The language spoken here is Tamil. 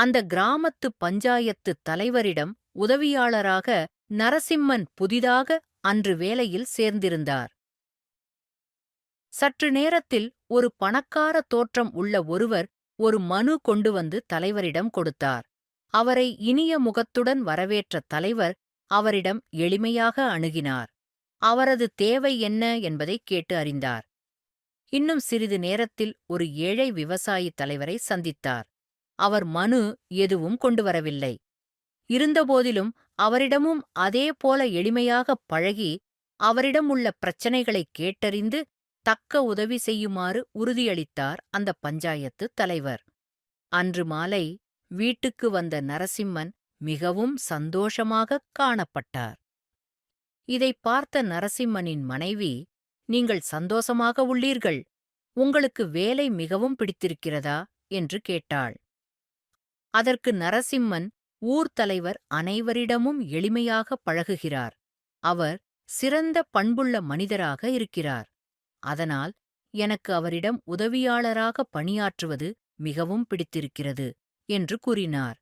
அந்த கிராமத்து பஞ்சாயத்து தலைவரிடம் உதவியாளராக நரசிம்மன் புதிதாக அன்று வேலையில் சேர்ந்திருந்தார். சற்று நேரத்தில் ஒரு பணக்கார தோற்றம் உள்ள ஒருவர் ஒரு மனு கொண்டு வந்து தலைவரிடம் கொடுத்தார். அவரை இனிய முகத்துடன் வரவேற்ற தலைவர் அவரிடம் எளிமையாக அணுகினார். அவரது தேவை என்ன என்பதைக் கேட்டு அறிந்தார். இன்னும் சிறிது நேரத்தில் ஒரு ஏழை விவசாயி தலைவரை சந்தித்தார். அவர் மனு எதுவும் கொண்டு வரவில்லை இருந்தபோதிலும் அவரிடமும் அதே போல எளிமையாகப் பழகி அவரிடம் உள்ள பிரச்சனைகளைக் கேட்டறிந்து தக்க உதவி செய்யுமாறு உறுதியளித்தார் அந்த பஞ்சாயத்து தலைவர். அன்று மாலை வீட்டுக்கு வந்த நரசிம்மன் மிகவும் சந்தோஷமாகக் காணப்பட்டார். இதைப் பார்த்த நரசிம்மனின் மனைவி நீங்கள் சந்தோஷமாக உள்ளீர்கள். உங்களுக்கு வேலை மிகவும் பிடித்திருக்கிறதா? என்று கேட்டாள். அதற்கு நரசிம்மன் ஊர் தலைவர் அனைவரிடமும் எளிமையாக பழகுகிறார். அவர் சிறந்த பண்புள்ள மனிதராக இருக்கிறார். அதனால் எனக்கு அவரிடம் உதவியாளராக பணியாற்றுவது மிகவும் பிடித்திருக்கிறது என்று கூறினார்.